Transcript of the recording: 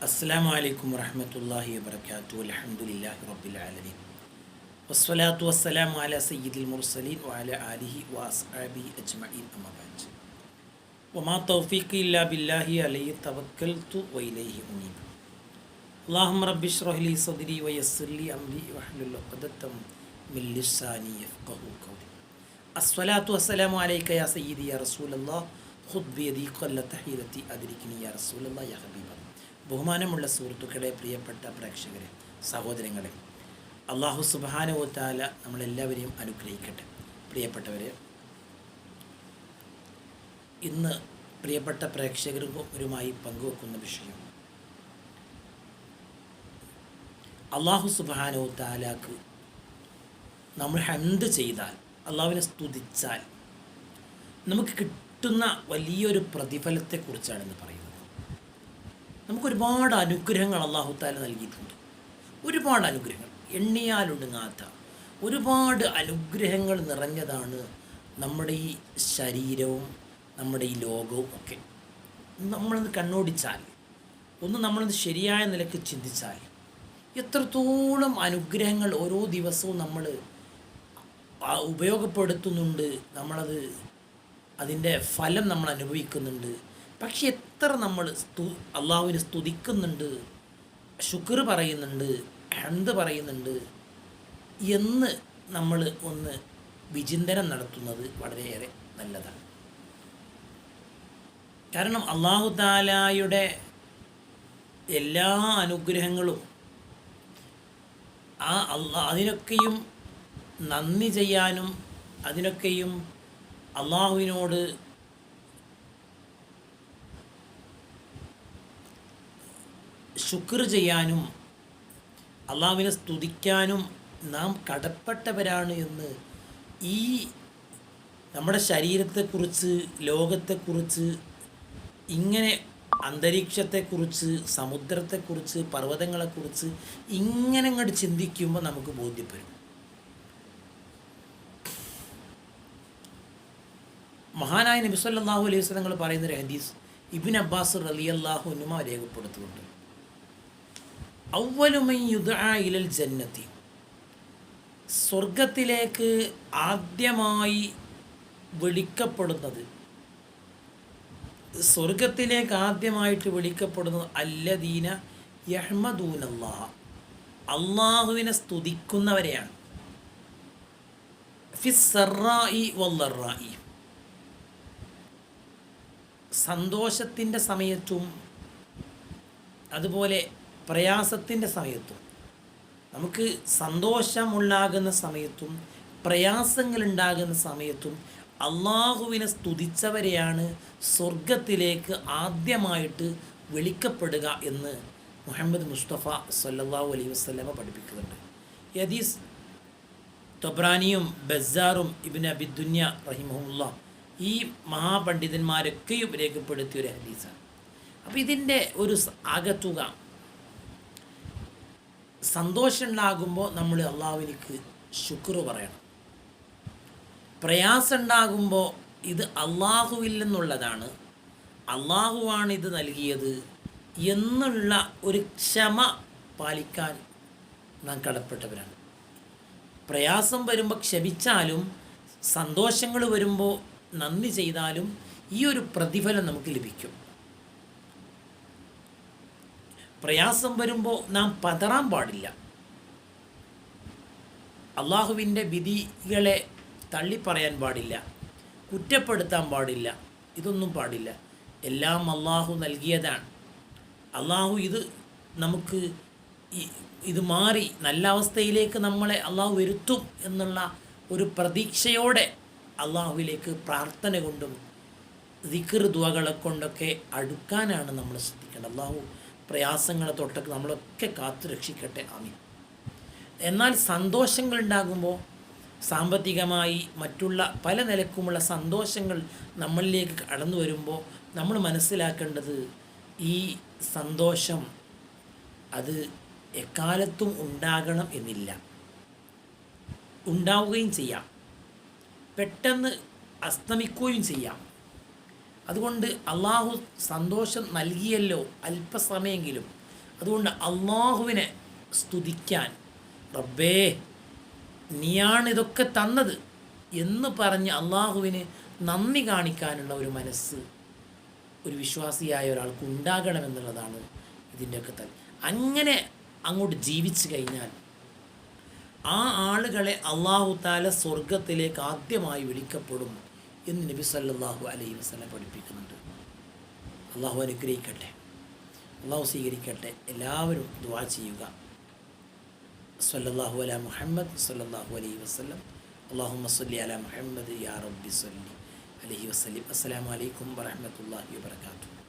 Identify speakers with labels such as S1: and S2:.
S1: السلام عليكم ورحمة الله وبركاته والحمد لله رب العالمين. والصلاة والسلام على سيد المرسلين وعلى آله وأصحابه أجمعين أما بعد. وما توفيقي إلا بالله عليه توكلت وإليه أنيب. اللهم رب اشرح لي صدري ويسر لي أمري واحلل عقدة من لساني يفقه قولي. الصلاة والسلام عليك يا سيدي يا رسول الله. خذ بيدي قل تحيرتي أدركني يا رسول الله يا حبيب الله ബഹുമാനമുള്ള സുഹൃത്തുക്കളെ പ്രിയപ്പെട്ട പ്രേക്ഷകരെ സഹോദരങ്ങളെ അള്ളാഹു താല നമ്മളെല്ലാവരെയും അനുഗ്രഹിക്കട്ടെ. പ്രിയപ്പെട്ടവരെ ഇന്ന് പ്രിയപ്പെട്ട പ്രേക്ഷകരുമായി പങ്കുവെക്കുന്ന വിഷയം അള്ളാഹു സുബാനോ താലാക്ക് നമ്മൾ ഹന്ത് ചെയ്താൽ അള്ളാഹുവിനെ സ്തുതിച്ചാൽ നമുക്ക് കിട്ടുന്ന വലിയൊരു പ്രതിഫലത്തെക്കുറിച്ചാണ് ഇന്ന് പറയുന്നത്. നമുക്ക് ഒരുപാട് അനുഗ്രഹങ്ങൾ അള്ളാഹു താല നൽകിയിട്ടുണ്ട്. ഒരുപാട് അനുഗ്രഹങ്ങൾ. എണ്ണിയാലൊടുങ്ങാത്ത ഒരുപാട് അനുഗ്രഹങ്ങൾ നിറഞ്ഞതാണ് നമ്മുടെ ഈ ശരീരവും നമ്മുടെ ഈ ലോകവും ഒക്കെ. നമ്മളത് കണ്ണോടിച്ചാൽ ഒന്ന് നമ്മളത് ശരിയായ നിലയ്ക്ക് ചിന്തിച്ചാൽ എത്രത്തോളം അനുഗ്രഹങ്ങൾ ഓരോ ദിവസവും നമ്മൾ ഉപയോഗപ്പെടുത്തുന്നുണ്ട് നമ്മളത് അതിന്റെ ഫലം നമ്മൾ അനുഭവിക്കുന്നുണ്ട് പക്ഷെ എത്ര നമ്മൾ സ്തു അള്ളാഹുവിനെ സ്തുതിക്കുന്നുണ്ട് ശുക്ർ പറയുന്നുണ്ട് ഹന്ത് പറയുന്നുണ്ട് എന്ന് നമ്മൾ ഒന്ന് വിചിന്തനം നടത്തുന്നത് വളരെയേറെ നല്ലതാണ്. കാരണം അള്ളാഹു താലായുടെ എല്ലാ അനുഗ്രഹങ്ങളും ആ അള്ളാ അതിനൊക്കെയും നന്ദി ചെയ്യാനും അതിനൊക്കെയും അള്ളാഹുവിനോട് ശുക്ർ ചെയ്യാനും അള്ളാഹുവിനെ സ്തുതിക്കാനും നാം കടപ്പെട്ടവരാണ് എന്ന് ഈ നമ്മുടെ ശരീരത്തെക്കുറിച്ച് ലോകത്തെക്കുറിച്ച് ഇങ്ങനെ അന്തരീക്ഷത്തെക്കുറിച്ച് സമുദ്രത്തെക്കുറിച്ച് പർവതങ്ങളെക്കുറിച്ച് ഇങ്ങനെ അങ്ങോട്ട് ചിന്തിക്കുമ്പോൾ നമുക്ക് ബോധ്യപ്പെടും. മഹാനായ നബിസ്വല്ലാഹു അലൈഹി വസ്ലങ്ങൾ പറയുന്ന ഒരു ഹദീസ് ഇബിൻ അബ്ബാസ് റലി അള്ളാഹുനുമ രേഖപ്പെടുത്തുന്നുണ്ട്. ഇലൽ ജന്നത്തി. സ്വർഗത്തിലേക്ക് ആദ്യമായി വിളിക്കപ്പെടുന്നത് സ്വർഗത്തിലേക്ക് ആദ്യമായിട്ട് വിളിക്കപ്പെടുന്നത് അല്ലദീന യഹ്മദൂൻ അള്ളാഹ അള്ളാഹുവിനെ സ്തുതിക്കുന്നവരെയാണ് ഫിസ്സറായി വല്ലറായി സന്തോഷത്തിന്റെ സമയത്തും അതുപോലെ പ്രയാസത്തിന്റെ സമയത്തും നമുക്ക് സന്തോഷമുണ്ടാകുന്ന സമയത്തും പ്രയാസങ്ങളുണ്ടാകുന്ന സമയത്തും അള്ളാഹുവിനെ സ്തുതിച്ചവരെയാണ് സ്വർഗത്തിലേക്ക് ആദ്യമായിട്ട് വിളിക്കപ്പെടുക എന്ന് മുഹമ്മദ് മുസ്തഫ സല്ലാഹു അലൈഹി വസ്ലമ പഠിപ്പിക്കുന്നുണ്ട്. യദീസ് തൊബ്രാനിയും ബസാറും ഇബിൻ അബിദുന്യ റഹിമുല്ല ഈ മഹാപണ്ഡിതന്മാരൊക്കെയും രേഖപ്പെടുത്തിയ ഒരു ഹദീസാണ്. അപ്പോൾ ഇതിന്റെ ഒരു ആകത്തുക സന്തോഷം ഉണ്ടാകുമ്പോൾ നമ്മൾ അള്ളാഹുവിനിക്ക് ശുക്ർ പറയണം. പ്രയാസം ഉണ്ടാകുമ്പോൾ ഇത് അള്ളാഹുവിൽ നിന്നുള്ളതാണ്. അള്ളാഹുവാണ് ഇത് നൽകിയത് എന്നുള്ള ഒരു ക്ഷമ പാലിക്കാൻ നാം കടപ്പെട്ടവരാണ്. പ്രയാസം വരുമ്പോൾ ക്ഷമിച്ചാലും സന്തോഷങ്ങൾ വരുമ്പോൾ നന്ദി ചെയ്താലും ഈ ഒരു പ്രതിഫലം നമുക്ക് ലഭിക്കും. പ്രയാസം വരുമ്പോൾ നാം പതറാൻ പാടില്ല. അള്ളാഹുവിന്റെ വിധികളെ തള്ളിപ്പറയാൻ പാടില്ല. കുറ്റപ്പെടുത്താൻ പാടില്ല. ഇതൊന്നും പാടില്ല. എല്ലാം അള്ളാഹു നൽകിയതാണ്. അള്ളാഹു ഇത് നമുക്ക് ഇത് മാറി നല്ല അവസ്ഥയിലേക്ക് നമ്മളെ അള്ളാഹു വരുത്തും എന്നുള്ള ഒരു പ്രതീക്ഷയോടെ അള്ളാഹുവിലേക്ക് പ്രാർത്ഥന കൊണ്ടും ദിക്കർ ദുവകളെ കൊണ്ടൊക്കെ അടുക്കാനാണ് നമ്മൾ ശ്രദ്ധിക്കേണ്ടത്. അള്ളാഹു പ്രയാസങ്ങളെ തൊട്ടൊക്കെ നമ്മളൊക്കെ കാത്തു രക്ഷിക്കട്ടെ. ആമി എന്നാൽ സന്തോഷങ്ങൾ ഉണ്ടാകുമ്പോൾ സാമ്പത്തികമായി മറ്റുള്ള പല നിലക്കുമുള്ള സന്തോഷങ്ങൾ നമ്മളിലേക്ക് കടന്നു വരുമ്പോൾ നമ്മൾ മനസ്സിലാക്കേണ്ടത് ഈ സന്തോഷം അത് എക്കാലത്തും ഉണ്ടാകണം എന്നില്ല. ഉണ്ടാവുകയും ചെയ്യാം. പെട്ടെന്ന് അസ്തമിക്കുകയും ചെയ്യാം. അതുകൊണ്ട് അള്ളാഹു സന്തോഷം നൽകിയല്ലോ അല്പസമയെങ്കിലും. അതുകൊണ്ട് അള്ളാഹുവിനെ സ്തുതിക്കാൻ റബ്ബേ നീയാണ് ഇതൊക്കെ തന്നത് എന്ന് പറഞ്ഞ് അള്ളാഹുവിന് നന്ദി കാണിക്കാനുള്ള ഒരു മനസ്സ് ഒരു വിശ്വാസിയായ ഒരാൾക്ക് ഉണ്ടാകണമെന്നുള്ളതാണ് ഇതിന്റെയൊക്കെ തൽ. അങ്ങനെ അങ്ങോട്ട് ജീവിച്ചു കഴിഞ്ഞാൽ ആ ആളുകളെ അള്ളാഹു താല സ്വർഗത്തിലേക്ക് ആദ്യമായി വിളിക്കപ്പെടും. എന്ന് നബി സല്ലല്ലാഹു അലൈഹി വസല്ലം പഠിപ്പിക്കുന്നുണ്ട്. അള്ളാഹു അനുഗ്രഹിക്കട്ടെ. അള്ളാഹു സ്വീകരിക്കട്ടെ. എല്ലാവരും ദുആ ചെയ്യുക. സല്ലല്ലാഹു അല മുഹമ്മദ് സല്ലല്ലാഹു അലൈഹി വസല്ലം. അള്ളാഹു സല്ലി അല മുഹമ്മദ് യാ റബ്ബി സല്ലി അലൈഹി വസല്ലം. അസ്സലാമു അലൈക്കും വറഹ്മത്തുള്ളാഹി വബറകാതുഹു.